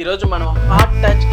ఈరోజు మనం heart touch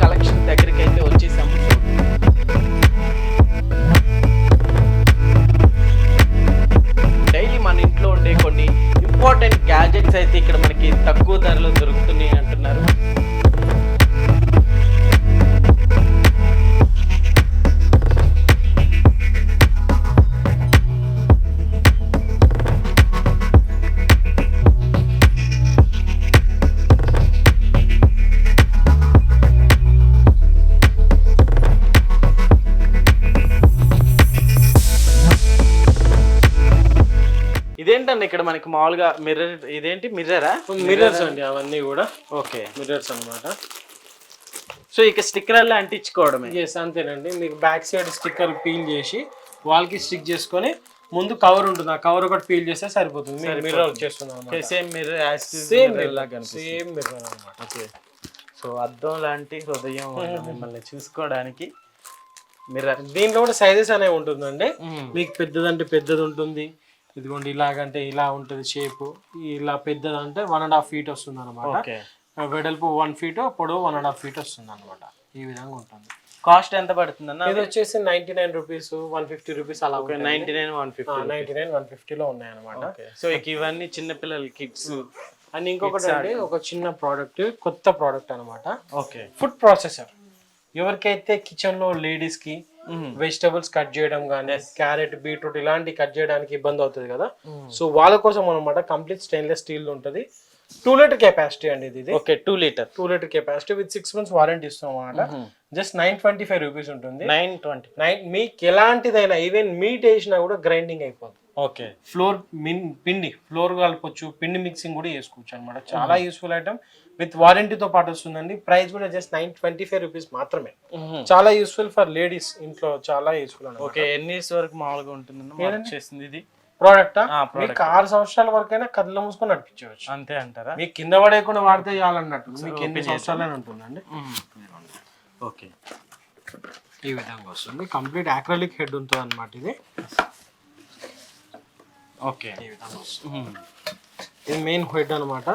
ఇదేంటండి ఇక్కడ మనకి మామూలుగా మిర్రర్ ఇదేంటి? మిర్రరా మిర్రర్స్ అండి అవన్నీ కూడా. ఓకే. మిర్రర్స్ అన్నమాట. సో ఇక స్టిక్కర్ అలా అంటించుకోవడమే. ఎస్ అంతేనండి. మీకు బ్యాక్ సైడ్ స్టిక్కర్ పీల్ చేసి వాల్కి స్టిక్ చేసుకొని ముందు కవర్ ఉంటుంది. ఆ కవర్ ఒకటి పీల్ చేస్తే సరిపోతుంది. మిర్రర్ వచ్చేస్తుంది అనమాట సేమ్ మిర్రర్ సేమ్ లాగా సేమ్ మిర్రర్ అనమాట ఓకే సో అద్దం లాంటి హృదయం మిమ్మల్ని చూసుకోవడానికి మిర్రర్ దీంట్లో కూడా సైజెస్ అనేవి ఉంటుందండి. మీకు పెద్దదంటే పెద్దది ఉంటుంది. ఇదిగోండి ఇలాగంటే ఇలా ఉంటుంది షేప్ ఇలా పెద్దదంటే వన్ అండ్ హాఫ్ ఫీట్ వస్తుంది అనమాట వెడల్పు వన్ ఫీట్ పొడవు వన్ అండ్ హాఫ్ ఫీట్ వస్తుంది అనమాట ఈ విధంగా ఉంటుంది. కాస్ట్ ఎంత పడుతుంది అన్న ఇది వచ్చేసి ninety nine rupees one fifty rupees అలా ninety nine one fifty ninety nine one ఫిఫ్టీలో ఉన్నాయి అనమాట సో ఇక ఇవన్నీ చిన్న పిల్లల కిడ్స్ అండ్ ఇంకొకటి అండి ఒక చిన్న ప్రోడక్ట్ కొత్త ప్రోడక్ట్ అన్నమాట. ఓకే. ఫుడ్ ప్రాసెసర్ ఎవరికైతే కిచెన్లో లేడీస్కి వెజిటబుల్స్ కట్ చేయడం కానీ క్యారెట్ బీట్రూట్ ఇలాంటి కట్ చేయడానికి ఇబ్బంది అవుతుంది కదా. సో వాళ్ళ కోసం అనమాట కంప్లీట్ స్టెయిన్లెస్ స్టీల్ ఉంటుంది. టూ లీటర్ కెపాసిటీ అండి ఇది. Okay two litre two litre capacity with six months warranty ఇస్తాం అనమాట just nine twenty five rupees ఉంటుంది. నైన్ ట్వంటీ నైన్ మీకు ఎలాంటిదైనా ఈవెన్ మీట్ వేసినా కూడా గ్రైండింగ్ అయిపోతుంది ఓకే. ఫ్లోర్ మిన్ పిండి ఫ్లోర్ కలపొచ్చు పిండి మిక్సింగ్ కూడా చేసుకోవచ్చు అనమాట చాలా యూస్ఫుల్ ఐటమ్ విత్ వారంటీతో పాటు వస్తుందండి. ప్రైస్ కూడా just nine twenty five rupees మాత్రమే. చాలా యూస్ఫుల్ ఫర్ లేడీస్ ఇంట్లో చాలా యూస్ఫుల్ ఓకే ఎన్ని ఇయర్స్ వరకు మామూలుగా వర్క్ చేసింది ఇది? ప్రోడక్ట్? మీకు ఆరు సంవత్సరాల వరకైనా కళ్ళు మూసుకొని నడిపించవచ్చు. అంతే అంటారా? మీకు కింద పడేయకుండా వాడితే చాలన్నట్టు. మీకు ఎన్ని సంవత్సరాలనే ఉంటుందండి? ఓకే. ఈ విధంగా వస్తుంది. కంప్లీట్ ఆక్రలిక్ హెడ్ ఉంటుంది అనమాట ఇది. ఓకే. ఈ విధంగా వస్తుంది. ఇది మెయిన్ హెడ్ అన్నమాట.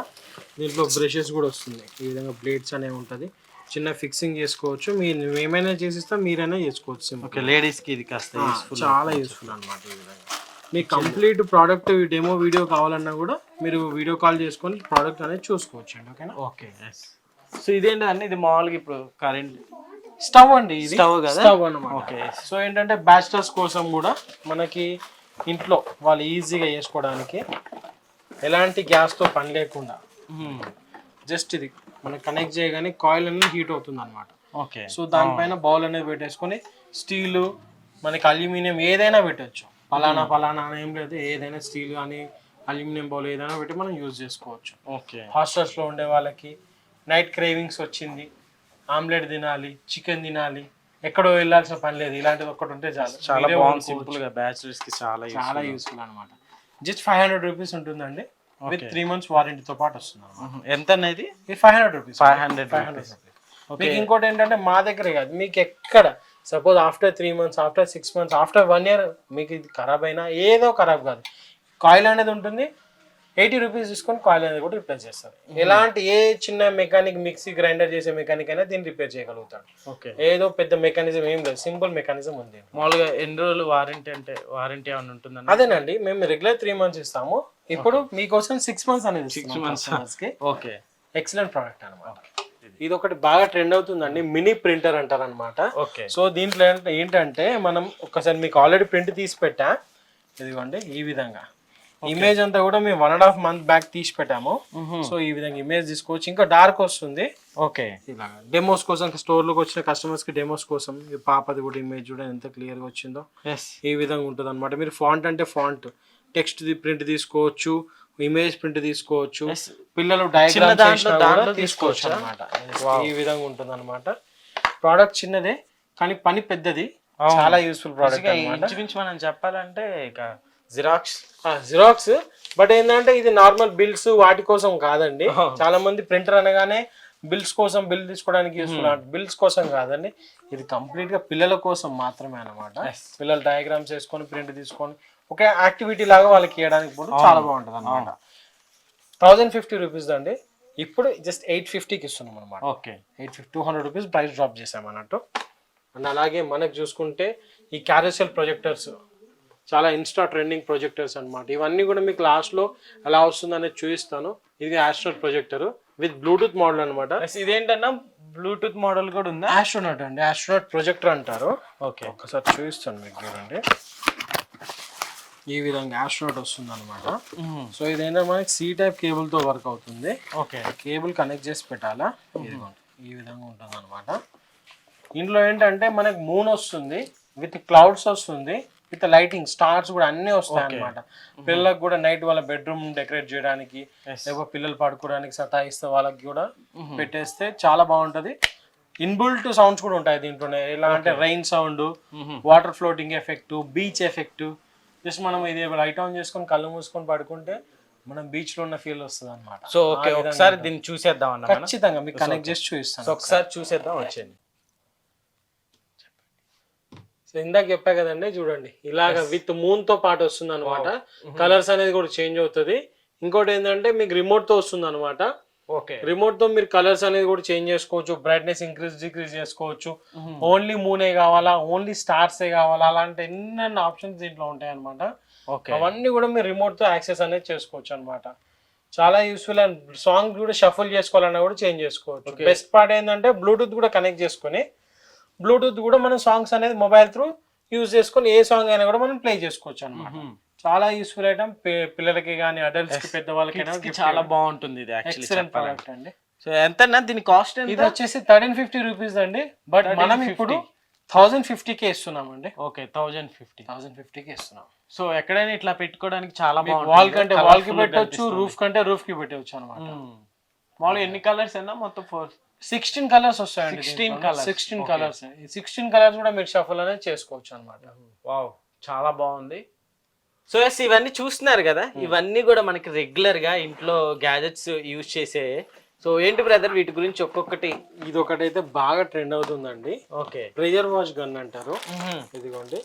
దీంట్లో బ్రషెస్ కూడా వస్తుంది ఈ విధంగా బ్లేడ్స్ అనేవి ఉంటుంది. చిన్న ఫిక్సింగ్ చేసుకోవచ్చు. మీరు ఏమైనా చేసిస్తా మీరైనా చేసుకోవచ్చు. ఓకే లేడీస్కి ఇది కాస్త చాలా యూస్ఫుల్ అన్నమాట ఈ విధంగా. మీకు కంప్లీట్ ప్రోడక్ట్ డెమో వీడియో కావాలన్నా కూడా మీరు వీడియో కాల్ చేసుకొని ప్రోడక్ట్ అనేది చూసుకోవచ్చు అండి ఓకేనా ఓకే సో ఇదేంటి అన్న? ఇది మామూలుగా ఇప్పుడు కరెంట్ స్టవ్ అండి ఇది. Stove కదా? స్టవ్ అన్నమాట. ఓకే సో ఏంటంటే బ్యాచిలర్స్ కోసం కూడా మనకి ఇంట్లో వాళ్ళు ఈజీగా చేసుకోవడానికి ఎలాంటి గ్యాస్తో పని లేకుండా. జస్ట్ ఇది మనం కనెక్ట్ చేయగానే కాయిల్ అనేది హీట్ అవుతుంది అనమాట ఓకే. సో దానిపైన బౌల్ అనేది పెట్టేసుకొని స్టీలు మనకి అల్యూమినియం ఏదైనా పెట్టొచ్చు. పలానా పలానా అని ఏం లేదు ఏదైనా స్టీల్ కానీ అల్యూమినియం బౌల్ ఏదైనా పెట్టి మనం యూజ్ చేసుకోవచ్చు. ఓకే. హాస్టల్స్లో ఉండే వాళ్ళకి నైట్ క్రేవింగ్స్ వచ్చింది ఆమ్లెట్ తినాలి చికెన్ తినాలి ఎక్కడో వెళ్ళాల్సిన పని లేదు. ఇలాంటిది ఒక్కటి ఉంటే చాలు. చాలా బాగుంది. సింపుల్గా బ్యాచిలర్స్కి చాలా చాలా యూస్ఫుల్ అనమాట జస్ట్ ఫైవ్ హండ్రెడ్ రూపీస్ ఉంటుందండి. విత్ త్రీ మంత్స్ వారంటీతో పాటు వస్తుంది ఎంత అనేది five hundred rupees five hundred five hundred మీకు ఇంకోటి ఏంటంటే మా దగ్గరే కాదు. మీకు ఎక్కడ suppose after three months after six months after one year మీకు ఇది ఖరాబ్ అయినా ఏదో ఖరాబ్ కాదు. కాయిల్ అనేది ఉంటుంది ఎయిటీ రూపీస్ తీసుకొని కాయిల్ అనేది కూడా రిపేర్ చేస్తారు. ఎలాంటి ఏ చిన్న మెకానిక్ మిక్సీ గ్రైండర్ చేసే మెకానిక్ అయినా దీన్ని రిపేర్ చేయగలుగుతాడు. ఓకే. ఏదో పెద్ద మెకానిజం ఏం లేదు సింపుల్ మెకానిజం ఉంది. మామూలుగా ఎన్ని రోజులు వారంటీ అంటే వారంటీ ఏమైనా ఉంటుందన్న? అదేనండి మేము రెగ్యులర్ త్రీ మంత్స్ ఇస్తాము. ఇప్పుడు మీకోసం సిక్స్ మంత్స్ అనేది సిక్స్ మంత్స్కి. ఓకే. ఎక్సలెంట్ ప్రోడక్ట్ అనమాట ఇది ఒకటి బాగా ట్రెండ్ అవుతుందండి మినీ ప్రింటర్ అంటారు అనమాట ఓకే. సో దీంట్లో ఏంట- ఏంటంటే మనం ఒకసారి మీకు ఆల్రెడీ ప్రింట్ తీసి పెట్టా. ఇదిగోండి ఈ విధంగా. ఇమేజ్ అంతా కూడా మేము one and half month back తీసి పెట్టాము. సో ఈ విధంగా ఇమేజ్ తీసుకోవచ్చు ఇంకా డార్క్ వస్తుంది. ఓకే ఇలాగా డెమోస్ కోసం స్టోర్లోకి వచ్చిన కస్టమర్స్కి డెమోస్ కోసం ఈ పాపది కూడా ఇమేజ్ కూడా ఎంత క్లియర్గా వచ్చిందో. ఈ విధంగా ఉంటుంది అనమాట మీరు ఫాంట్ అంటే ఫాంట్ టెక్స్ట్ ప్రింట్ తీసుకోవచ్చు ఇమేజ్ ప్రింట్ తీసుకోవచ్చు పిల్లలు డయాగ్రామ్ తీసుకోవచ్చు అనమాట ఈ విధంగా ఉంటుంది అనమాట ప్రోడక్ట్ చిన్నదే కానీ పని పెద్దది. చాలా యూస్ఫుల్ ప్రోడక్ట్ మనం చెప్పాలంటే ఇక జిరాక్స్ జిరాక్స్ బట్ ఏంటంటే ఇది నార్మల్ బిల్స్ వాటి కోసం కాదండి. చాలా మంది ప్రింటర్ అనగానే బిల్స్ కోసం బిల్ తీసుకోవడానికి యూస్ఫుల్ బిల్స్ కోసం కాదండి. ఇది కంప్లీట్గా పిల్లల కోసం మాత్రమే అన్నమాట. పిల్లలు డయాగ్రామ్స్ వేసుకొని ప్రింట్ తీసుకొని ఒక యాక్టివిటీ లాగా వాళ్ళకి ఇవ్వడానికి కూడా చాలా బాగుంటుంది అనమాట థౌజండ్ ఫిఫ్టీ రూపీస్ అండి? ఇప్పుడు జస్ట్ ఎయిట్ ఫిఫ్టీకి ఇస్తున్నాం అనమాట okay eight fifty two hundred rupees price drop చేసాం అన్నట్టు. అండ్ అలాగే మనకు చూసుకుంటే ఈ క్యారసెల్ ప్రొజెక్టర్స్ చాలా ఇన్స్టా ట్రెండింగ్ ప్రొజెక్టర్స్ అన్నమాట. ఇవన్నీ కూడా మీకు లాస్ట్లో ఎలా వస్తుంది అనేది చూపిస్తాను. ఇది astronaut projector with Bluetooth model అనమాట ఇదేంటన్నా? బ్లూటూత్ మోడల్ కూడా ఉందా? ఆస్ట్రోనట్ అండి. ఆస్ట్రోనట్ ప్రొజెక్టర్ అంటారు. ఓకే ఒకసారి చూపిస్తాను మీకు చూడండి. ఈ విధంగా ఆస్ట్రోనట్ వస్తుంది అనమాట సో ఇదేంటంటే మనకి సి టైప్ కేబుల్తో వర్క్ అవుతుంది. ఓకే కేబుల్ కనెక్ట్ చేసి పెట్టాలా? ఈ విధంగా ఉంటుంది అనమాట ఇందులో ఏంటంటే మనకి మూన్ వస్తుంది. విత్ క్లౌడ్స్ వస్తుంది. విత్ లైటింగ్ స్టార్స్ కూడా అన్నీ వస్తాయి అనమాట పిల్లలకు కూడా నైట్ వాళ్ళ బెడ్రూమ్ డెకరేట్ చేయడానికి లేకపోతే పిల్లలు పడుకోవడానికి సతాయిస్తే వాళ్ళకి కూడా పెట్టేస్తే చాలా బాగుంటది. ఇన్బుల్ట్ సౌండ్స్ కూడా ఉంటాయి దీంట్లోనే. ఎలా అంటే rain sound water floating effect beach effect. Just మనం ఇది లైట్ ఆన్ చేసుకొని కళ్ళు మూసుకొని పడుకుంటే మనం బీచ్లో ఉన్న ఫీల్ వస్తుంది అనమాట సో ఓకే. ఒకసారి దీన్ని చూసేద్దాం. ఖచ్చితంగా మీకు కనెక్ట్ చేసి చూపిస్తాను ఒకసారి చూసేద్దాం వచ్చేయండి. సో ఇందాక చెప్పా కదండి చూడండి. ఇలాగ విత్ మూన్తో పాటు వస్తుంది అనమాట కలర్స్ అనేది కూడా చేంజ్ అవుతుంది. ఇంకోటి ఏంటంటే మీకు రిమోట్తో వస్తుంది అనమాట ఓకే రిమోట్తో మీరు కలర్స్ అనేది కూడా చేంజ్ చేసుకోవచ్చు బ్రైట్నెస్ ఇంక్రీజ్ డిక్రీజ్ చేసుకోవచ్చు. ఓన్లీ మూనే కావాలా ఓన్లీ స్టార్స్ ఏ కావాలా అలాంటి ఎన్నెన్ని ఆప్షన్స్ దీంట్లో ఉంటాయి అనమాట ఓకే అవన్నీ కూడా మీరు రిమోట్తో యాక్సెస్ అనేది చేసుకోవచ్చు అనమాట చాలా యూస్ఫుల్ అండ్ సాంగ్ కూడా షఫుల్ చేసుకోవాలన్నా కూడా చేంజ్ చేసుకోవచ్చు. బెస్ట్ పార్ట్ ఏంటంటే బ్లూటూత్ కూడా కనెక్ట్ చేసుకొని బ్లూటూత్ కూడా మనం సాంగ్స్ అనేది మొబైల్ త్రూ యూజ్ చేసుకొని ఏ సాంగ్ అయినా కూడా మనం ప్లే చేసుకోవచ్చు అనమాట చాలా యూస్ఫుల్ ఐటమ్ పిల్లలకి కానీ అడల్ట్స్కి పెద్దవాళ్ళకైనా చాలా బాగుంటుంది ఇది యాక్చువల్లీ ఎక్సలెంట్ ప్రోడక్ట్ అండి. సో ఎంతన్నా దీని కాస్ట్ ఇది ఎంత వచ్చేసి థర్టీన్ ఫిఫ్టీ రూపీస్ అండి. బట్ మనం ఇప్పుడు థౌజండ్ ఫిఫ్టీకే ఇస్తున్నామండి. ఓకే థౌజండ్ ఫిఫ్టీ థౌజండ్ ఫిఫ్టీకే ఇస్తున్నాం. సో ఎక్కడైనా ఇట్లా పెట్టుకోవడానికి చాలా బాగుంటుంది వాల్ కంటే వాల్కి పెట్టవచ్చు. రూఫ్ కంటే రూఫ్కి పెట్టవచ్చు అనమాట మామూలుగా ఎన్ని కలర్స్ అయినా మొత్తం ఫోర్ సిక్స్టీన్ కలర్స్ వస్తాయండి 16 colours. Sixteen. Colours sixteen colours కూడా మీరు షఫల్ అనేది చేసుకోవచ్చు అనమాట వావ్ చాలా బాగుంది. సో ఎస్ ఇవన్నీ చూస్తున్నారు కదా? ఇవన్నీ కూడా మనకి రెగ్యులర్గా ఇంట్లో గ్యాజెట్స్ యూజ్ చేసే. సో ఏంటి బ్రదర్ వీటి గురించి ఒక్కొక్కటి? ఇది ఒకటైతే బాగా ట్రెండ్ అవుతుందండి. ఓకే ప్రెజర్ వాష్ గన్ అంటారు. ఇదిగోండి.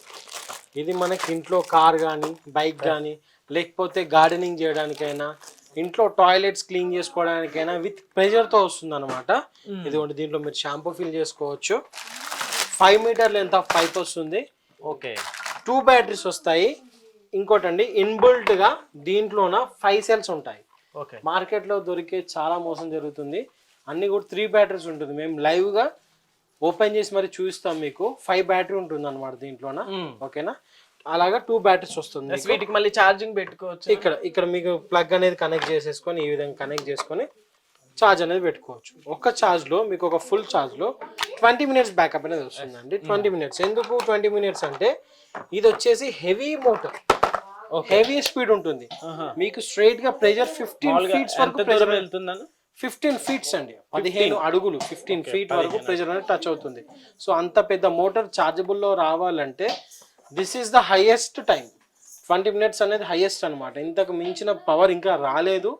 ఇది మనకి ఇంట్లో కార్ కానీ బైక్ కానీ లేకపోతే గార్డెనింగ్ చేయడానికైనా ఇంట్లో టాయిలెట్స్ క్లీన్ చేసుకోవడానికైనా విత్ ప్రెజర్తో వస్తుంది అనమాట ఇదిగోండి దీంట్లో మీరు షాంపూ ఫిల్ చేసుకోవచ్చు. Five metre length of pipe వస్తుంది. ఓకే. టూ బ్యాటరీస్ వస్తాయి. ఇంకోటండి ఇన్బుల్ట్గా దీంట్లోన ఫైవ్ సెల్స్ ఉంటాయి. ఓకే. మార్కెట్లో దొరికే చాలా మోసం జరుగుతుంది. అన్ని కూడా త్రీ బ్యాటరీస్ ఉంటుంది. మేము లైవ్గా ఓపెన్ చేసి మరి చూపిస్తాం మీకు. ఫైవ్ బ్యాటరీ ఉంటుంది అనమాట దీంట్లోన ఓకేనా? అలాగా టూ బ్యాటరీస్ వస్తుంది. వీటికి మళ్ళీ ఛార్జింగ్ పెట్టుకోవచ్చు. ఇక్కడ ఇక్కడ మీకు ప్లగ్ అనేది కనెక్ట్ చేసేసుకొని ఈ విధంగా కనెక్ట్ చేసుకొని ఛార్జ్ అనేది పెట్టుకోవచ్చు. ఒక ఛార్జ్లో మీకు ఒక ఫుల్ ఛార్జ్లో ట్వంటీ మినిట్స్ బ్యాకప్ అనేది వస్తుందండి. ట్వంటీ మినిట్స్ ఎందుకు ట్వంటీ మినిట్స్ అంటే ఇది వచ్చేసి హెవీ మోటార్ హెవీ స్పీడ్ ఉంటుంది. మీకు స్ట్రైట్గా ప్రెజర్ ఫిఫ్టీన్ ఫీట్స్ వరకు దూరం వెళ్తుందని ఫిఫ్టీన్ ఫీట్స్ అండి. పదిహేను అడుగులు ఫిఫ్టీన్ ఫీట్ వరకు ప్రెజర్ అనేది టచ్ అవుతుంది. సో అంత పెద్ద మోటార్ చార్జబుల్లో రావాలంటే this is the highest time twenty minutes అనేది హైయెస్ట్ అన్నమాట. ఇంతకు మించిన పవర్ ఇంకా రాలేదు.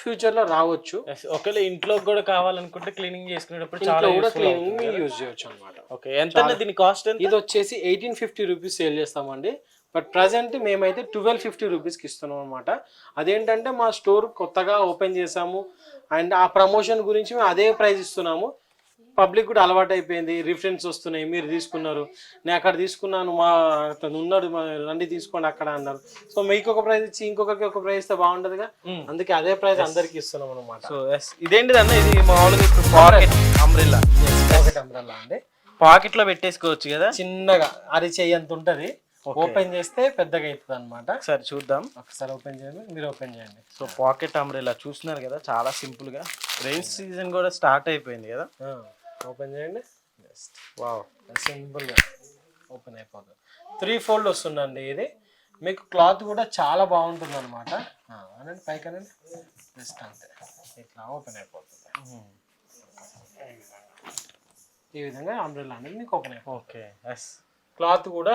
ఫ్యూచర్లో రావచ్చు. ఒకవేళ ఇంట్లో కూడా కావాలనుకుంటే క్లీనింగ్ చేసుకునేటప్పుడు చాలా కూడా. క్లీనింగ్ యూజ్ చేయొచ్చు అనమాట ఓకే ఎంత దీని కాస్ట్ ఇది వచ్చేసి ఎయిటీన్ ఫిఫ్టీ రూపీస్ సేల్ చేస్తామండి. బట్ ప్రజెంట్ మేమైతే ట్వెల్వ్ ఫిఫ్టీ రూపీస్కి ఇస్తున్నాం అనమాట అదేంటంటే మా స్టోర్ కొత్తగా ఓపెన్ చేసాము అండ్ ఆ ప్రమోషన్ గురించి మేము అదే ప్రైస్ ఇస్తున్నాము. పబ్లిక్ కూడా అలవాటు అయిపోయింది రిఫరెన్స్ వస్తున్నాయి. మీరు తీసుకున్నారు. నేను అక్కడ తీసుకున్నాను. మా అతను ఉన్నాడు. రండి తీసుకోండి అక్కడ అన్నారు. సో మీకు ఒక ప్రైస్ ఇచ్చి ఇంకొకరికి ఒక ప్రైస్ ఇస్తే బాగుంటదిగా అందుకే అదే ప్రైస్ అందరికి ఇస్తున్నాం అనమాట సో ఎస్ ఇదేంటిది అన్న ఇది మామూలుగా ఇప్పుడు పాకెట్ అంబ్రిల్లా పాకెట్ అంబ్రెల్లా అండి. పాకెట్లో పెట్టేసుకోవచ్చు కదా? చిన్నగా అరిచేయి అంత ఉంటది. ఓపెన్ చేస్తే పెద్దగా అవుతుంది అనమాట ఒకసారి చూద్దాం. ఒకసారి ఓపెన్ చేయండి. మీరు ఓపెన్ చేయండి. సో పాకెట్ అంబ్రిల్లా చూస్తున్నారు కదా? చాలా సింపుల్గా రైన్ సీజన్ కూడా స్టార్ట్ అయిపోయింది కదా? ఓపెన్ చేయండి. వావ్ సింపుల్గా ఓపెన్ అయిపోతుంది త్రీ ఫోల్డ్ వస్తుందండి ఇది. మీకు క్లాత్ కూడా చాలా బాగుంటుంది అనమాట అనండి పైకి అనండి జస్ట్ అంతే. ఇట్లా ఓపెన్ అయిపోతుంది. ఈ విధంగా అంబ్రెల్లా అనేది మీకు ఓపెన్ అయిపోతుంది. ఓకే ఎస్ క్లాత్ కూడా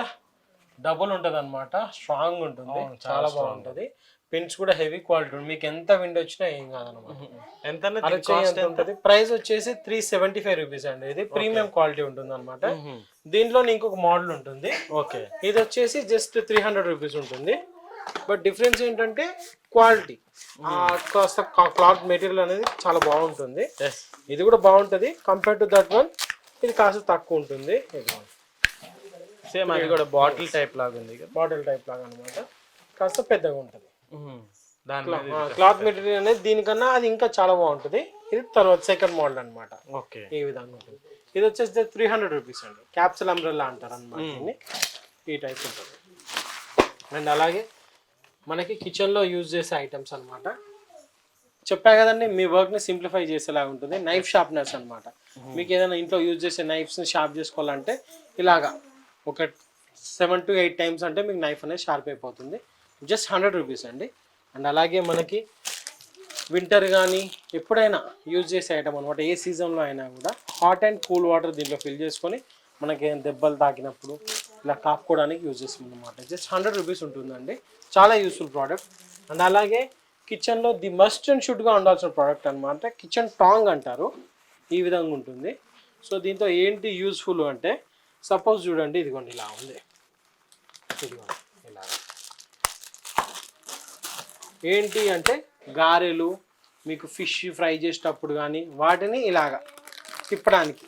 డబుల్ ఉంటుంది. అనమాట స్ట్రాంగ్ ఉంటుంది చాలా బాగుంటుంది. పిన్స్ కూడా హెవీ క్వాలిటీ మీకు ఎంత విండ్ వచ్చినా ఏం కాదనమాట. ఎంత ఉంటుంది? ప్రైస్ వచ్చేసి త్రీ సెవెంటీ ఫైవ్ రూపీస్ అండి. ఇది ప్రీమియం క్వాలిటీ ఉంటుంది అనమాట దీంట్లో ఇంకొక మోడల్ ఉంటుంది. ఓకే. ఇది వచ్చేసి జస్ట్ త్రీ హండ్రెడ్ రూపీస్ ఉంటుంది. బట్ డిఫరెన్స్ ఏంటంటే క్వాలిటీ కాస్త క్లాత్ మెటీరియల్ అనేది చాలా బాగుంటుంది. ఇది కూడా బాగుంటుంది. కంపేర్ టు దట్ వన్ ఇది కాస్త తక్కువ ఉంటుంది. సేమ్ అది కూడా బాటిల్ టైప్ లాగా ఉంది బాటిల్ టైప్ లాగా అనమాట కాస్త పెద్దగా ఉంటుంది క్లాత్ మెటీరియల్ అనేది దీనికన్నా అది ఇంకా చాలా బాగుంటుంది. ఇది తర్వాత సెకండ్ మోడల్ అన్నమాట. ఓకే. ఈ విధంగా ఉంటుంది. ఇది వచ్చేసి త్రీ హండ్రెడ్ రూపీస్ అండి. క్యాప్సల్ అంబ్రెల్లా అంటారు అనమాట ఈ టైప్ ఉంటుంది. అండ్ అలాగే మనకి కిచెన్లో యూజ్ చేసే ఐటమ్స్ అన్నమాట. చెప్పా కదండి మీ వర్క్ని సింప్లిఫై చేసేలాగా ఉంటుంది. నైఫ్ షార్ప్నర్స్ అన్నమాట. మీకు ఏదైనా ఇంట్లో యూజ్ చేసే నైఫ్స్ని షార్ప్ చేసుకోవాలంటే ఇలాగా ఒక సెవెన్ టు ఎయిట్ టైమ్స్ అంటే మీకు నైఫ్ అనేది షార్ప్ అయిపోతుంది. జస్ట్ హండ్రెడ్ రూపీస్ అండి. అండ్ అలాగే మనకి వింటర్ కానీ ఎప్పుడైనా యూజ్ చేసే ఐటమ్ అనమాట ఏ సీజన్లో అయినా కూడా హాట్ అండ్ కూల్ వాటర్ దీంట్లో ఫిల్ చేసుకొని మనకి దెబ్బలు తాకినప్పుడు ఇలా కాపుకోవడానికి యూజ్ చేస్తాం అనమాట జస్ట్ హండ్రెడ్ రూపీస్ ఉంటుందండి. చాలా యూస్ఫుల్ ప్రోడక్ట్. అండ్ అలాగే కిచెన్లో ది మస్ట్ అండ్ షుడ్గా ఉండాల్సిన ప్రోడక్ట్ అనమాట కిచెన్ టాంగ్ అంటారు. ఈ విధంగా ఉంటుంది. సో దీంతో ఏంటి యూస్ఫుల్ అంటే సపోజ్ చూడండి ఇదిగోండి ఇలా ఉంది. ఇదిగోండి ఇలా ఏంటి అంటే గారెలు మీకు ఫిష్ ఫ్రై చేసేటప్పుడు కానీ వాటిని ఇలాగా తిప్పడానికి.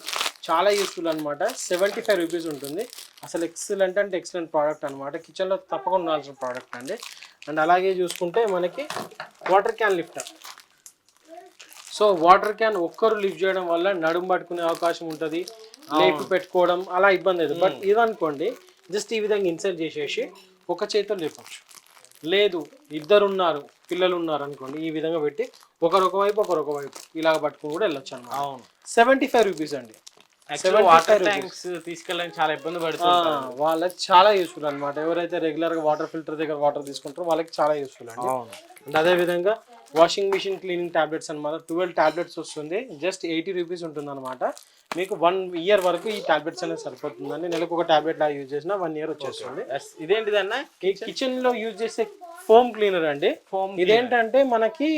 చాలా యూస్ఫుల్ అనమాట సెవెంటీ ఫైవ్ రూపీస్ ఉంటుంది. అసలు ఎక్సలెంట్ అంటే ఎక్సలెంట్ ప్రోడక్ట్ అనమాట కిచెన్లో తప్పకుండా ఉండాల్సిన ప్రోడక్ట్ అండి. అండ్ అలాగే చూసుకుంటే మనకి water can lifter so water can ఒక్కరు లిఫ్ట్ చేయడం వల్ల నడుము పట్టుకునే అవకాశం ఉంటుంది. లేపు పెట్టుకోవడం అలా ఇబ్బంది లేదు. బట్ ఇదనుకోండి జస్ట్ ఈ విధంగా ఇన్సర్ట్ చేసేసి ఒక చేతితో లేపచ్చు. లేదు ఇద్దరు ఉన్నారు పిల్లలు ఉన్నారు అనుకోండి ఈ విధంగా పెట్టి ఒకరు ఒక వైపు ఒకరు ఒక వైపు ఇలాగ పట్టుకుని కూడా వెళ్ళొచ్చు అన్నమాట అవును సెవెంటీ ఫైవ్ రూపీస్ అండి వాటర్ ట్యాంక్స్ తీసుకెళ్ళడానికి చాలా ఇబ్బంది పడుతుంది వాళ్ళకి చాలా యూస్ఫుల్ అన్నమాట. ఎవరైతే రెగ్యులర్గా వాటర్ ఫిల్టర్ దగ్గర వాటర్ తీసుకుంటారో వాళ్ళకి చాలా యూస్ఫుల్ అండ్. అదే విధంగా వాషింగ్ మిషన్ క్లీనింగ్ టాబ్లెట్స్ అనమాట ట్వెల్వ్ టాబ్లెట్స్ వస్తుంది. జస్ట్ ఎయిటీ రూపీస్ ఉంటుంది అనమాట మీకు వన్ ఇయర్ వరకు ఈ టాబ్లెట్స్ అనేది సరిపోతుందండి. నెలకు ఒక టాబ్లెట్ లా యూజ్ చేసినా వన్ ఇయర్ వచ్చేస్తుంది. ఇదేంటిదన్నా? కిచెన్లో యూజ్ చేసే ఫోమ్ క్లీనర్ అండి. Foam ఇదేంటంటే మనకి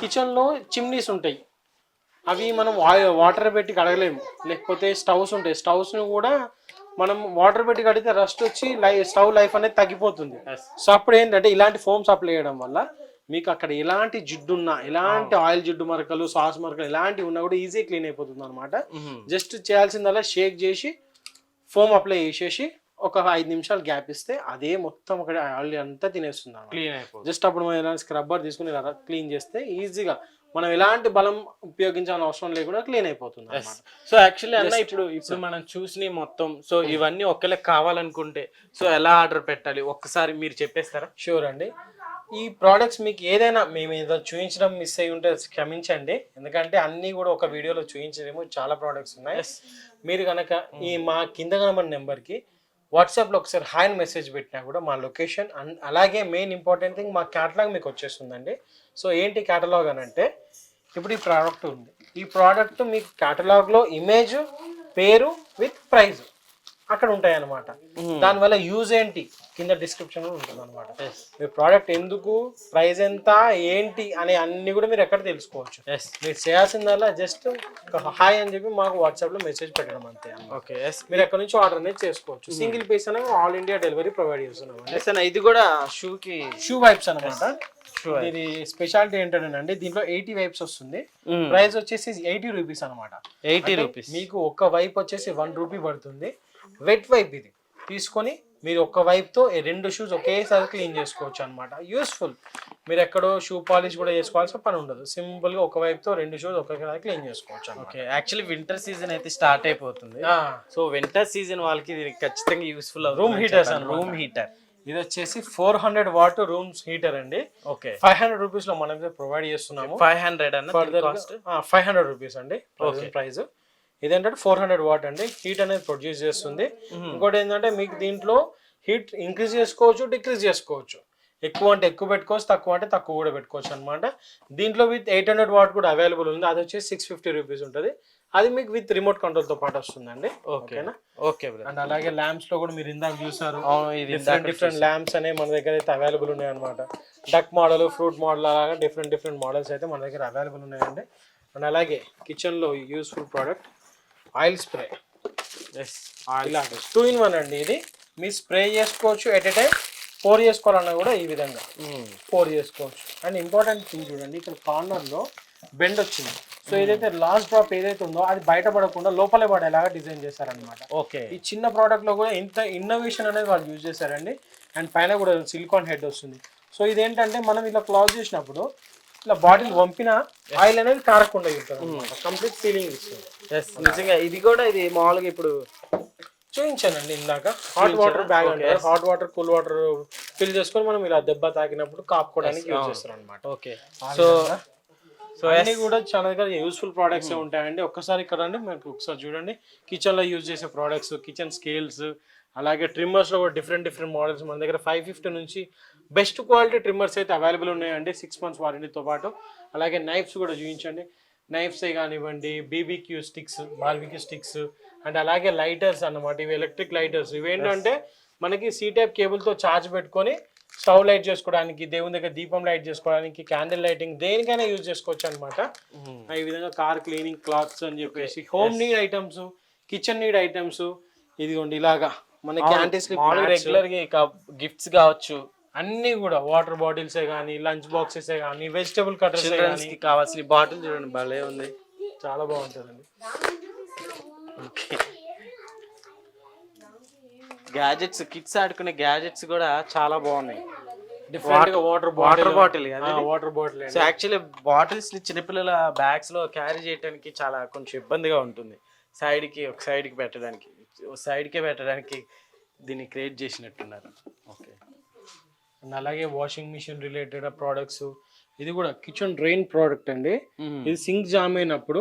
కిచెన్లో చిమ్నీస్ ఉంటాయి. అవి మనం వాటర్ పెట్టి కడగలేము. లేకపోతే స్టవ్స్ ఉంటాయి. స్టవ్స్ను కూడా మనం వాటర్ పెట్టి కడిగితే రస్ట్ వచ్చి లై స్టవ్ లైఫ్ అనేది తగ్గిపోతుంది. సో అప్పుడు ఏంటంటే ఇలాంటి ఫోమ్స్ అప్లై చేయడం వల్ల మీకు అక్కడ ఎలాంటి జిడ్డు ఉన్నా ఎలాంటి ఆయిల్ జిడ్డు మరకలు సాస్ మరకలు ఎలాంటివి ఉన్నా కూడా ఈజీ క్లీన్ అయిపోతుంది అనమాట జస్ట్ చేయాల్సిందల్లా షేక్ చేసి ఫోమ్ అప్లై చేసేసి ఒక ఐదు నిమిషాలు గ్యాప్ ఇస్తే అదే మొత్తం ఒక ఆయిల్ అంతా తినేస్తుంది క్లీన్ అయిపోతుంది. జస్ట్ అప్పుడు మనం స్క్రబ్బర్ తీసుకుని ఇలా క్లీన్ చేస్తే ఈజీగా మనం ఎలాంటి బలం ఉపయోగించాల్సిన అవసరం లేకుండా క్లీన్ అయిపోతుంది సో యాక్చువల్లీ అన్న ఇప్పుడు ఇప్పుడు మనం చూసిన మొత్తం. సో ఇవన్నీ ఒక్కలే కావాలనుకుంటే సో ఎలా ఆర్డర్ పెట్టాలి? ఒక్కసారి మీరు చెప్పేస్తారా? షూర్ అండి. ఈ ప్రోడక్ట్స్ మీకు ఏదైనా మేము ఏదో చూపించడం మిస్ అయి ఉంటే క్షమించండి. ఎందుకంటే అన్నీ కూడా ఒక వీడియోలో చూపించలేము చాలా ప్రోడక్ట్స్ ఉన్నాయి. మీరు కనుక ఈ మా కింద కనబడిన నెంబర్కి వాట్సాప్లో ఒకసారి హాయ్ అని మెసేజ్ పెట్టినా కూడా మా లొకేషన్ అండ్ అలాగే మెయిన్ ఇంపార్టెంట్ థింగ్ మా క్యాటలాగ్ మీకు వచ్చేస్తుందండి. సో ఏంటి క్యాటలాగ్ అని అంటే ఇప్పుడు ఈ ప్రోడక్ట్ ఉంది. ఈ ప్రోడక్ట్ మీకు క్యాటలాగ్లో ఇమేజ్ పేరు విత్ ప్రైజ్ అక్కడ ఉంటాయి అనమాట దానివల్ల యూజ్ ఏంటి? కింద డిస్క్రిప్షన్లో ఉంటుంది అనమాట మీ ప్రోడక్ట్ ఎందుకు ప్రైస్ ఎంత ఏంటి అనే అన్ని కూడా మీరు ఎక్కడ తెలుసుకోవచ్చు. మీరు చేయాల్సిందల్లా జస్ట్ హాయ్ అని చెప్పి మాకు వాట్సాప్లో మెసేజ్ పెట్టడం అంతే. ఓకే మీరు ఎక్కడ నుంచి ఆర్డర్ అనేది చేసుకోవచ్చు. సింగిల్ పీస్ అనేది ఆల్ ఇండియా డెలివరీ ప్రొవైడ్ చేస్తున్నాం ఇది కూడా షూకి షూ వైప్స్ అనమాట ఇది స్పెషాలిటీ ఏంటంటే దీంట్లో ఎయిటీ వైప్స్ వస్తుంది. ప్రైస్ వచ్చేసి ఎయిటీ రూపీస్ అనమాట ఎయిటీ రూపీస్ మీకు ఒక్క వైప్ వచ్చేసి వన్ రూపీ పడుతుంది. వెట్ వైప్ ఇది. తీసుకొని మీరు ఒక్క వైప్తో రెండు షూస్ ఒకేసారి క్లీన్ చేసుకోవచ్చు అనమాట యూస్ఫుల్ మీరు ఎక్కడో షూ పాలిష్ కూడా చేసుకోవాల్సిన పని ఉండదు. సింపుల్గా ఒక వైపుతో రెండు షూస్ ఒకేసారి క్లీన్ చేసుకోవచ్చు ఓకే యాక్చువల్లీ వింటర్ సీజన్ అయితే స్టార్ట్ అయిపోతుంది. సో వింటర్ సీజన్ వాళ్ళకి ఇది ఖచ్చితంగా యూస్ఫుల్ heaters అన్నమాట. రూమ్ హీటర్ ఇది వచ్చేసి four hundred watt rooms heater అండి. ఓకే ఫైవ్ హండ్రెడ్ రూపీస్లో మనం ప్రొవైడ్ చేస్తున్నాము. Five hundred five hundred rupees అండి. ప్రైస్ ఇదేంటంటే ఫోర్ హండ్రెడ్ వాట్ అండి. హీట్ అనేది ప్రొడ్యూస్ చేస్తుంది. ఇంకోటి ఏంటంటే మీకు దీంట్లో హీట్ ఇంక్రీజ్ చేసుకోవచ్చు డిక్రీజ్ చేసుకోవచ్చు. ఎక్కువ అంటే ఎక్కువ పెట్టుకోవచ్చు తక్కువ అంటే తక్కువ కూడా పెట్టుకోవచ్చు అనమాట దీంట్లో విత్ ఎయిట్ హండ్రెడ్ వాట్ కూడా అవైలబుల్ ఉంది. అది వచ్చేసి సిక్స్ ఫిఫ్టీ రూపీస్ ఉంటుంది. అది మీకు విత్ రిమోట్ కంట్రోల్తో పాటు వస్తుందండి. ఓకేనా? ఓకే అండ్ అలాగే ల్యాంప్స్లో కూడా మీరు ఇందాక చూసారు. డిఫరెంట్ డిఫరెంట్ ల్యాంప్స్ అనేవి మన దగ్గర అయితే అవైలబుల్ ఉన్నాయి అనమాట డక్ మోడల్ ఫ్రూట్ మోడల్ అలాగా డిఫరెంట్ డిఫరెంట్ మోడల్స్ అయితే మన దగ్గర అవైలబుల్ ఉన్నాయండి. అండ్ అలాగే కిచెన్లో useful product oil spray. Yes ఇలా టూ ఇన్ వన్ అండి ఇది. మీరు స్ప్రే చేసుకోవచ్చు ఎట్ ఎ టైం ఫోర్ చేసుకోవాలన్నా కూడా ఈ విధంగా. ఫోర్ చేసుకోవచ్చు. అండ్ ఇంపార్టెంట్ థింగ్ చూడండి ఇక్కడ కార్నర్లో బెండ్ వచ్చింది. సో ఏదైతే లాస్ట్ డ్రాప్ ఏదైతే ఉందో అది బయటపడకుండా లోపలే పడేలాగా డిజైన్ చేశారనమాట ఓకే ఈ చిన్న ప్రోడక్ట్లో కూడా ఇంత ఇన్నోవేషన్ అనేది వాళ్ళు యూజ్ చేశారండి. అండ్ పైన కూడా సిలికాన్ హెడ్ వస్తుంది. సో ఇదేంటంటే మనం ఇలా క్లాజ్ చేసినప్పుడు ఇలా బాటిల్ పంపిన ఆయిల్ అనేది కారకుండా ఉంటుంది కంప్లీట్ ఫీలింగ్ ఇస్తుంది. ఎస్ నిజంగా ఇది కూడా ఇది మామూలుగా ఇప్పుడు చూపించానండి ఇందాక. హాట్ వాటర్ బ్యాగ్ అంటే hot water cool water fill చేసుకొని మనం ఇలా దెబ్బ తాకినప్పుడు కాపుకోవడానికి యూజ్ చేస్తాం అనమాట ఓకే సో సో అన్ని కూడా చాలా దగ్గర యూస్ఫుల్ ప్రోడక్ట్స్ ఉంటాయండి. ఒక్కసారి ఇక్కడ రండి మీకు ఒకసారి చూడండి. కిచెన్లో యూజ్ చేసే ప్రోడక్ట్స్ కిచెన్ స్కేల్స్ అలాగే ట్రిమ్మర్స్లో కూడా డిఫరెంట్ డిఫరెంట్ మోడల్స్ మన దగ్గర ఫైవ్ ఫిఫ్టీ నుంచి బెస్ట్ క్వాలిటీ ట్రిమ్మర్స్ అయితే అవైలబుల్ ఉన్నాయండి. సిక్స్ మంత్స్ వారంటీతో పాటు. అలాగే నైఫ్స్ కూడా చూపించండి. నైఫ్స్ కానివ్వండి BBQ sticks barbecue sticks and అలాగే లైటర్స్ అన్నమాట. ఇవి ఎలక్ట్రిక్ లైటర్స్ ఇవి ఏంటంటే మనకి సీ టైప్ కేబుల్తో ఛార్జ్ పెట్టుకొని స్టవ్ లైట్ చేసుకోవడానికి దేవుని దగ్గర దీపం లైట్ చేసుకోవడానికి క్యాండిల్ లైటింగ్ దేనికైనా యూజ్ చేసుకోవచ్చు అనమాట ఈ విధంగా కార్ క్లీనింగ్ క్లాత్స్ అని చెప్పేసి home need items kitchen need items ఇదిగోండి ఇలాగా. మనకి యాంటీ స్లిప్ రెగ్యులర్గా గిఫ్ట్స్ కావచ్చు అన్ని కూడా వాటర్ బాటిల్సే కానీ లంచ్ బాక్సెస్ కానీ వెజిటబుల్ కటర్స్కి కావాల్సిన బాటిల్ చూడండి భలే ఉంది. చాలా బాగుంటుందండి. గ్యాజెట్స్ కిడ్స్ ఆడుకునే గ్యాజెట్స్ కూడా చాలా బాగున్నాయి. Different water water bottle water bottle so actually బాటిల్స్ని చిన్నపిల్లల బ్యాగ్స్లో క్యారీ చేయడానికి చాలా కొంచెం ఇబ్బందిగా ఉంటుంది. సైడ్కి ఒక సైడ్కి పెట్టడానికి. సైడ్ కే పెట్టడానికి దీన్ని క్రియేట్ చేసినట్టున్నారు. ఓకే అండ్ అలాగే వాషింగ్ మిషన్ రిలేటెడ్ ప్రోడక్ట్స్ ఇది కూడా కిచెన్ డ్రైన్ ప్రోడక్ట్ అండి. ఇది సింక్ జామ్ అయినప్పుడు.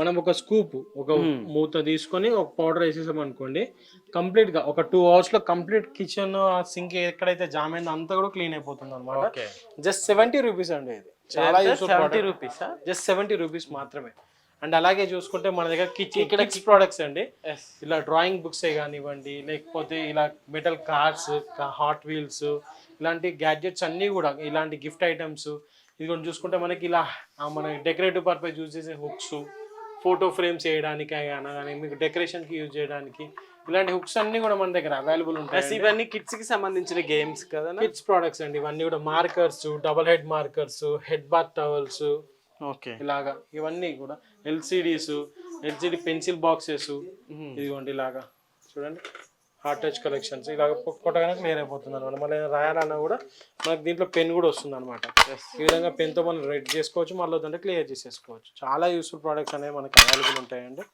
మనం ఒక స్కూప్ ఒక మూత తీసుకొని ఒక పౌడర్ వేసేసాం అనుకోండి కంప్లీట్గా ఒక టూ అవర్స్లో కంప్లీట్ కిచెన్ ఆ సింక్ ఎక్కడైతే జామ్ అయిందో అంతా కూడా క్లీన్ అయిపోతుంది అనమాట జస్ట్ సెవెంటీ రూపీస్ అండి ఇది. చాలా seventy rupees just seventy rupees మాత్రమే. అండ్ అలాగే చూసుకుంటే మన దగ్గర కిచెన్ ఇక్కడ ప్రోడక్ట్స్ అండి? ఇలా డ్రాయింగ్ బుక్స్ కానివ్వండి లేకపోతే ఇలా మెటల్ కార్స్ హాట్ వీల్స్ ఇలాంటి గ్యాడ్జెట్స్ అన్నీ కూడా ఇలాంటి గిఫ్ట్ ఐటమ్స్ ఇది కూడా చూసుకుంటే మనకి ఇలా మన డెకరేటివ్ పర్పస్ యూజ్ చేసే హుక్స్ ఫోటో ఫ్రేమ్స్ చేయడానికి కానీ మీకు డెకరేషన్కి యూజ్ చేయడానికి ఇలాంటి హుక్స్ అన్నీ కూడా మన దగ్గర అవైలబుల్ ఉంటాయి ఇవన్నీ కిడ్స్కి సంబంధించిన గేమ్స్ కదా కిడ్స్ ప్రోడక్ట్స్ అండి ఇవన్నీ కూడా markers double head markers head bath towels ఇలాగా ఇవన్నీ కూడా ఎల్సిడీస్ ఎల్సిడి పెన్సిల్ బాక్సెస్ ఇదిగోండి ఇలాగా. చూడండి. Heart touch collections. ఇలాగ కొట్టగానే క్లియర్ అయిపోతుంది అనమాట మళ్ళీ రాయాలన్నా కూడా మనకి దీంట్లో పెన్ కూడా వస్తుంది అనమాట ఈ విధంగా పెన్తో మనం రెడ్ చేసుకోవచ్చు మళ్ళీ వద్దంటే క్లియర్ చేసేసుకోవచ్చు. చాలా యూస్ఫుల్ ప్రోడక్ట్స్ అనేవి మనకి అవైలబుల్ ఉంటాయండి.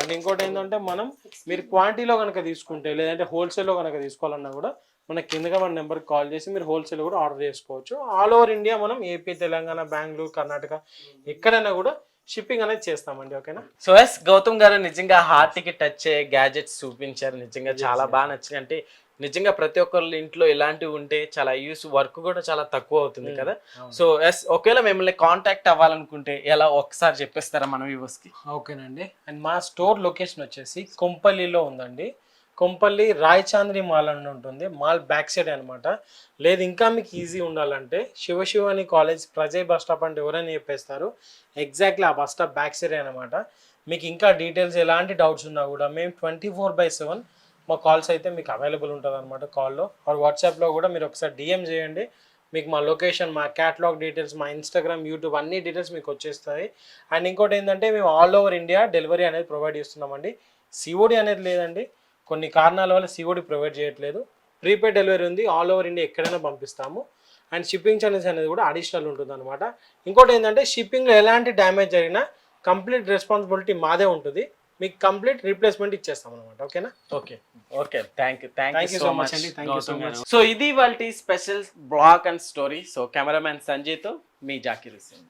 అండ్ ఇంకోటి ఏంటంటే మనం మీరు క్వాంటిటీలో కనుక తీసుకుంటే లేదంటే హోల్సేల్లో కనుక తీసుకోవాలన్నా కూడా మన కిందగా మన నెంబర్కి కాల్ చేసి మీరు హోల్సేల్ కూడా ఆర్డర్ చేసుకోవచ్చు. ఆల్ ఓవర్ ఇండియా మనం ఏపీ తెలంగాణ బెంగళూరు కర్ణాటక ఎక్కడైనా కూడా షిప్పింగ్ అనేది చేస్తామండి ఓకేనా సో ఎస్ గౌతమ్ గారు నిజంగా హార్ట్కి టచ్ అయ్యే గ్యాజెట్స్ చూపించారు. నిజంగా చాలా బాగా నచ్చింది. అంటే నిజంగా ప్రతి ఒక్కరి ఇంట్లో ఇలాంటివి ఉంటే చాలా యూస్ వర్క్ కూడా చాలా తక్కువ అవుతుంది కదా? సో ఎస్ ఒకవేళ మిమ్మల్ని కాంటాక్ట్ అవ్వాలనుకుంటే ఎలా ఒకసారి చెప్పేస్తారా మన వ్యూవర్స్కి? ఓకేనండి అండ్ మా స్టోర్ లొకేషన్ వచ్చేసి కొంపల్లిలో ఉందండి. కొంపల్లి రాయచాంద్రి మాల్ అని ఉంటుంది. మాల్ బ్యాక్ సైడ్ అనమాట లేదు ఇంకా మీకు ఈజీ ఉండాలంటే Shivashivani college Prajay bus stop అంటే ఎవరైనా చెప్పేస్తారు. ఎగ్జాక్ట్లీ ఆ బస్ స్టాప్ బ్యాక్ సైడ్ అనమాట మీకు ఇంకా డీటెయిల్స్ ఎలాంటి డౌట్స్ ఉన్నా కూడా మేము ట్వంటీ ఫోర్ బై సెవెన్ మా కాల్స్ అయితే మీకు అవైలబుల్ ఉంటుంది అనమాట కాల్లో ఆర్ వాట్సాప్లో కూడా మీరు ఒకసారి డిఎం చేయండి. మీకు మా లొకేషన్ మా క్యాటలాగ్ డీటెయిల్స్ మా ఇన్స్టాగ్రామ్ యూట్యూబ్ అన్ని డీటెయిల్స్ మీకు వచ్చేస్తాయి. అండ్ ఇంకోటి ఏంటంటే మేము ఆల్ ఓవర్ ఇండియా డెలివరీ అనేది ప్రొవైడ్ చేస్తున్నామండి. సిఓడి అనేది లేదండి. కొన్ని కారణాల వల్ల సిఓడి ప్రొవైడ్ చేయట్లేదు. ప్రీపెయిడ్ డెలివరీ ఉంది. ఆల్ ఓవర్ ఇండియా ఎక్కడైనా పంపిస్తాము. అండ్ షిప్పింగ్ ఛార్జెస్ అనేది కూడా అడిషనల్ ఉంటుంది అనమాట ఇంకోటి ఏంటంటే షిప్పింగ్లో ఎలాంటి డ్యామేజ్ జరిగినా కంప్లీట్ రెస్పాన్సిబిలిటీ మాదే ఉంటుంది. మీకు కంప్లీట్ రీప్లేస్మెంట్ ఇచ్చేస్తాం అనమాట ఓకేనా okay okay thank you thank you so much అండి. Thank you so much. So ఇది వాళ్ళ special blog and story so cameraman సంజయ్తో మీ జాకిర్ హుసేన్